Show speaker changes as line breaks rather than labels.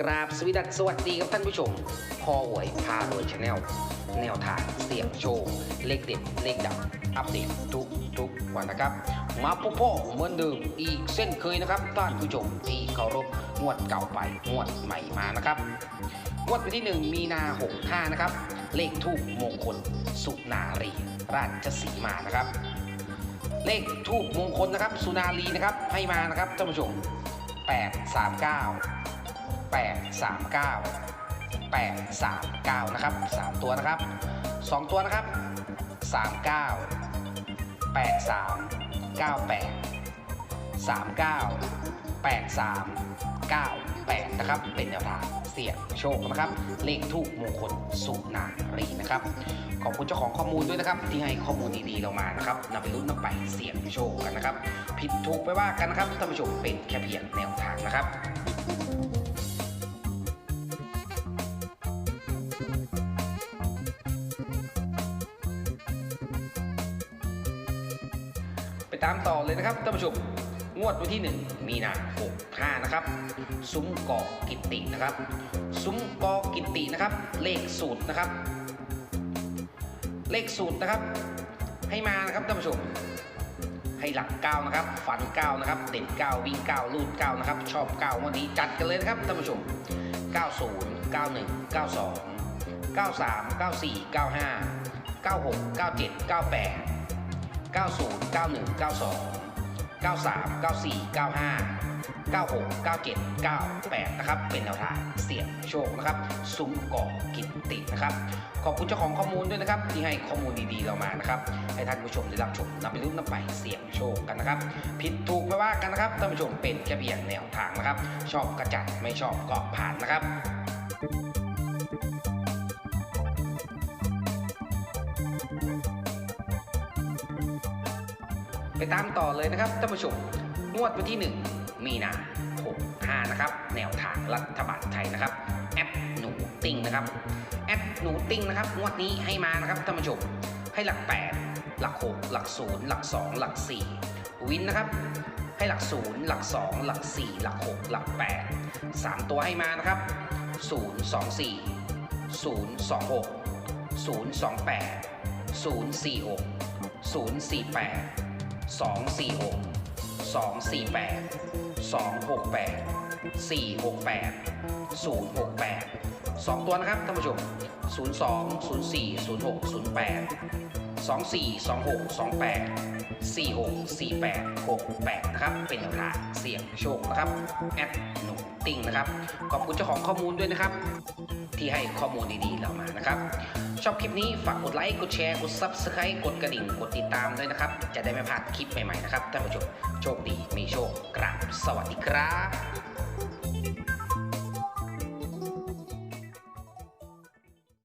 กราบสวีดัสสวัสดีครับท่านผู้ชมพ่อหวยพารวยชาแนลแนวทางเสี่ยงโชคเลขเด็ดเลขดับอัปเดตทุกทุกวันนะครับ มาพบพ่อเหมือนเดิมอีกเส้นเคยนะครับท่านผู้ชมที่เคารพงวดเก่าไปงวดใหม่มานะครับงวดวันที่ 1 มีนา65นะครับ เลขทูปมงคล สุนารี ราชสีมานะครับ เลขทูปมงคลนะครับ สุนารีนะครับให้มานะครับท่านผู้ชม839 839 839 นะครับ 3 ตัวนะครับ 2 ตัวนะครับ 39 83 98 39 83 98 นะครับ เป็นแนวทางเสี่ยงโชคนะครับ เลขทูปมงคลสุนารีนะครับ ขอบคุณเจ้าของข้อมูลด้วยนะครับ ที่ให้ข้อมูลดีๆเรามานะครับนำไปลุ้นนำไปเสี่ยงโชคกันนะครับ ผิดถูกไปว่ากันนะครับท่านผู้ชมเป็นแค่เพียงแนวทางนะครับ ตามต่อเลยนะครับท่านผู้ชมงวดวันที่ 1 มีนา65นะครับ ซุ้มกอกิตตินะครับ ซุ้มกอกิตตินะครับ เลขสูตรนะครับ เลขสูตรนะครับ ให้มานะครับท่านผู้ชม ให้หลักเก้านะครับ ฝันเก้านะครับเด่นเก้าวิ่งเก้าลูดเก้านะครับ ชอบเก้าวันนี้จัดกันเลยนะครับท่านผู้ชม 90 91 92 93 94 95 96 97 98 90 91 92 93 94 95 96 97 98 นะครับ เป็นแนวทางเสี่ยงโชคนะครับ ซุ้มก่อกินตินะครับ ขอบคุณเจ้าของข้อมูลด้วยนะครับ ที่ให้ข้อมูลดีๆเรามานะครับ ให้ท่านผู้ชมได้รับชมนำไปรุ่นนำไปเสี่ยงโชคกันนะครับ ผิดถูกไม่ว่ากันนะครับ ท่านผู้ชมเป็นแค่เพียงแนวทางนะครับ ชอบกระจัดไม่ชอบก็ผ่านนะครับ ไปตามต่อเลยนะครับท่านผู้ชมงวดวันที่ 1 มีนา65นะครับแนวทางรัฐบาลไทยนะครับแอปหนูติ้งนะครับแอปหนูติ้งนะครับงวดนี้ให้มานะครับท่านผู้ชมให้หลัก 8 หลัก 6 หลัก 0 หลัก 2 หลัก 4 วินนะครับให้หลัก 0 หลัก 2 หลัก 4 หลัก 6 หลัก 8 3 ตัวให้มานะครับ 0 2 4 0 2 6 0 2 8 0 4 6 0 4 8 2 4 6 2 4 8 2 6 8 4 6 8 0 6 8 2 ตัวนะครับท่านผู้ชม 02 04 06 08 24 26 28 46 48 68 นะครับ เป็นแนวทางเสี่ยงโชคนะครับแอดหนูติ้งนะครับ ขอบคุณเจ้าของข้อมูลด้วยนะครับ ที่ให้ข้อมูลดีๆเรามานะครับ ชอบคลิปนี้ฝากกดไลค์ กดแชร์ กด Subscribe กดกระดิ่ง กดติดตามด้วยนะครับ จะได้ไม่พลาดคลิปใหม่ๆนะครับท่านผู้ชม โชคดีมีโชคกราบสวัสดีครับ